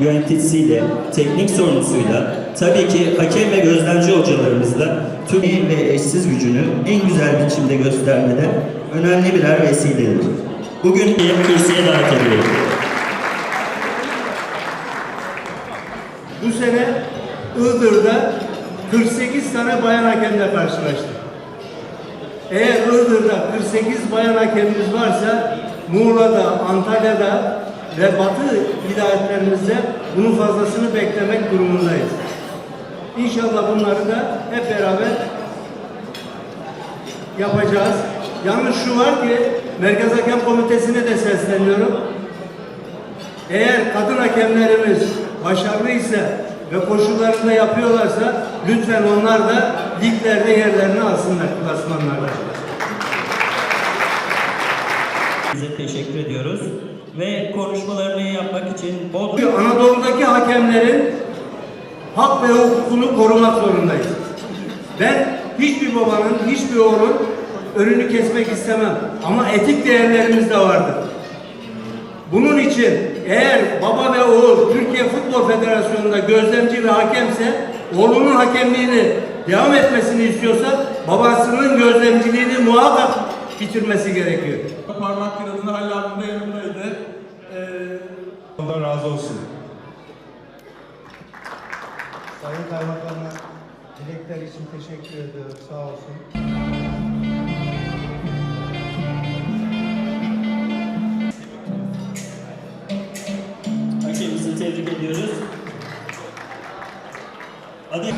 yöneticisiyle, teknik sorumlusuyla, tabii ki hakem ve gözlemci hocalarımızla tüm ve eşsiz gücünü en güzel biçimde göstermede önemli birer vesiledir. Bugün bir kürsüye davet ediyorum. Bu sene Iğdır'da 48 tane bayan hakemle karşılaştık. Eğer Iğdır'da 48 bayan hakemimiz varsa Muğla'da, Antalya'da ve Batı vilayetlerimizde bunun fazlasını beklemek durumundayız. İnşallah bunları da hep beraber yapacağız. Yalnız şu var ki Merkez Hakem Komitesi'ne de sesleniyorum. Eğer kadın hakemlerimiz başarılıysa ve koşullarında yapıyorlarsa lütfen onlar da liglerde yerlerini alsınlar klasmanlarda. Size teşekkür ediyoruz ve konuşmalarını yapmak için Bodrum Anadolu'daki hakemlerin hak ve hukukunu korumak zorundayız. Ben hiçbir babanın, hiçbir oğlun önünü kesmek istemem. Ama etik değerlerimiz de vardır. Bunun için eğer baba ve oğul Türkiye Futbol Federasyonu'nda gözlemci ve hakemse oğlunun hakemliğini devam etmesini istiyorsa babasının gözlemciliğini muhakkak bitirmesi gerekiyor. Parmak kırıldığında Halil abim razı olsun. Sayın Kaymakam'a dilekler için teşekkür ediyorum. Sağ olsun. hakemimizi tebrik ediyoruz. Adı